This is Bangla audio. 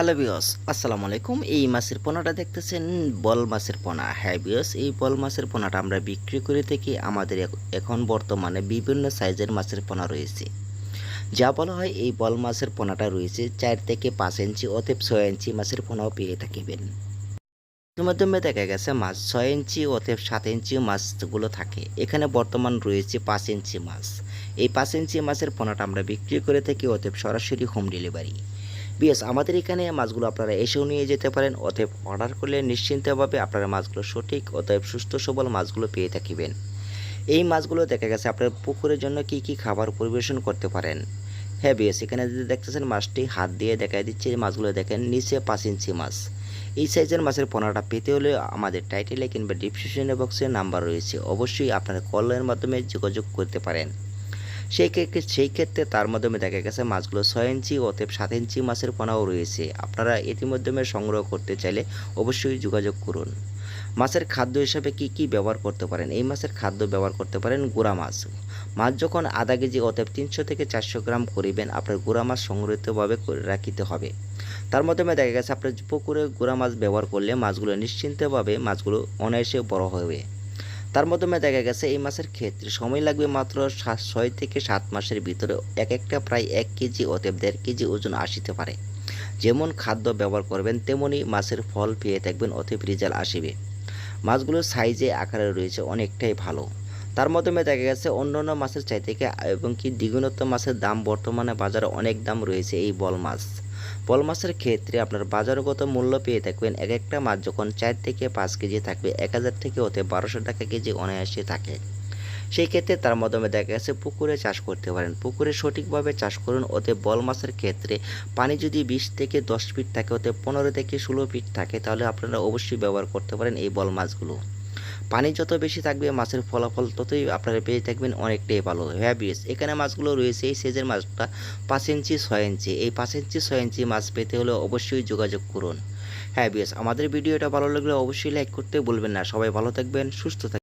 হ্যালো বিয়স আসসালামু আলাইকুম। এই মাছের পোনাটা দেখতেছেন, বল মাছের পোনা। হ্যাঁ বিয়স এই বল মাছের পোনাটা আমরা বিক্রি করে থেকে আমাদের এখন বর্তমানে বিভিন্ন সাইজের মাছের পোনা রয়েছে। যা বলা হয় এই বল মাছের পোনাটা রয়েছে, চার থেকে পাঁচ ইঞ্চি অতএব ছয় ইঞ্চি মাছের পোনাও পেয়ে থাকিবেন। মাধ্যমে দেখা গেছে মাছ ছয় ইঞ্চি অতএব সাত ইঞ্চি মাছগুলো থাকে। এখানে বর্তমান রয়েছে পাঁচ ইঞ্চি মাছ। এই পাঁচ ইঞ্চি মাছের পোনাটা আমরা বিক্রি করে থাকি অতএব সরাসরি হোম ডেলিভারি। বিএস আমাদের এখানে মাছগুলো আপনারা এসেও নিয়ে যেতে পারেন, অতএব অর্ডার করলে নিশ্চিন্তভাবে আপনারা মাছগুলো সঠিক, অতএব সুস্থ, সবল মাছগুলো পেয়ে থাকিবেন। এই মাছগুলো দেখা গেছে আপনার পুকুরের জন্য কি কি খাবার পরিবেশন করতে পারেন। হ্যাঁ বিএস এখানে যদি দেখতেছেন মাছটি হাত দিয়ে দেখা দিচ্ছে মাছগুলো দেখেন নিচে পাঁচ ইঞ্চি মাছ। এই সাইজের মাছের পোনাটা পেতে হলে আমাদের টাইটেলে কিংবা ডিসক্রিপশনে বক্সে নাম্বার রয়েছে, অবশ্যই আপনারা কলের মাধ্যমে যোগাযোগ করতে পারেন। সেই ক্ষেত্রে সেই ক্ষেত্রে তার মাধ্যমে দেখা গেছে মাছগুলো ছয় ইঞ্চি অতএব সাত ইঞ্চি মাছের পোনাও রয়েছে। আপনারা ইতিমধ্যে সংগ্রহ করতে চাইলে অবশ্যই যোগাযোগ করুন। মাছের খাদ্য হিসাবে কি কি ব্যবহার করতে পারেন? এই মাছের খাদ্য ব্যবহার করতে পারেন গুঁড়া মাছ। মাছ যখন আধা কেজি অতএব তিনশো থেকে চারশো গ্রাম করিবেন, আপনার গুঁড়া মাছ সংরক্ষিতভাবে রাখিতে হবে। তার মাধ্যমে দেখা গেছে আপনার পুকুরে গুঁড়া মাছ ব্যবহার করলে মাছগুলো নিশ্চিন্তভাবে মাছগুলো অনায়াসে বড় হবে। তার মাধ্যমে দেখা গেছে এই মাছের ক্ষেত্রে সময় লাগবে মাত্র ছয় থেকে সাত মাসের ভিতরে এক একটা প্রায় এক কেজি অতএব দেড় কেজি ওজন আসিতে পারে। যেমন খাদ্য ব্যবহার করবেন তেমনই মাছের ফল পেয়ে থাকবেন অতএব রেজাল্ট আসিবে। মাছগুলোর সাইজে আকারে রয়েছে অনেকটাই ভালো। তার মাধ্যমে দেখা গেছে অন্যান্য মাছের চাই থেকে এবং কি দ্বিগুণত্ব মাছের দাম বর্তমানে বাজারে অনেক দাম রয়েছে এই বল মাছ। বল মাছের ক্ষেত্রে আপনার বাজারগত মূল্য পেয়ে থাকবেন এক একটা মাছ যখন চার থেকে পাঁচ কেজি থাকবে, এক হাজার থেকে ওতে বারোশো টাকা কেজি অনায়াসে থাকে। সেই ক্ষেত্রে তার মাধ্যমে দেখা গেছে পুকুরে চাষ করতে পারেন। পুকুরে সঠিকভাবে চাষ করুন, ওতে বল মাছের ক্ষেত্রে পানি যদি বিশ থেকে দশ ফিট থাকে, ওতে পনেরো থেকে ষোলো ফিট থাকে, তাহলে আপনারা অবশ্যই ব্যবহার করতে পারেন এই বল মাছগুলো। পানি যত বেশি থাকবে, মাছের ফলাফল ততই আপনারা পেয়ে থাকবেন অনেকটাই ভালো। হ্যাঁ বিএস, এখানে মাছগুলো রয়েছে, এই সেজের মাছটা পাঁচ ইঞ্চি, ছয় ইঞ্চি। এই পাঁচ ইঞ্চি, ছয় ইঞ্চি মাছ পেতে হলে অবশ্যই যোগাযোগ করুন। হ্যাঁ বিএস, আমাদের ভিডিওটা ভালো লাগলে অবশ্যই লাইক করতে বলবেন না। সবাই ভালো থাকবেন, সুস্থ থাকবেন।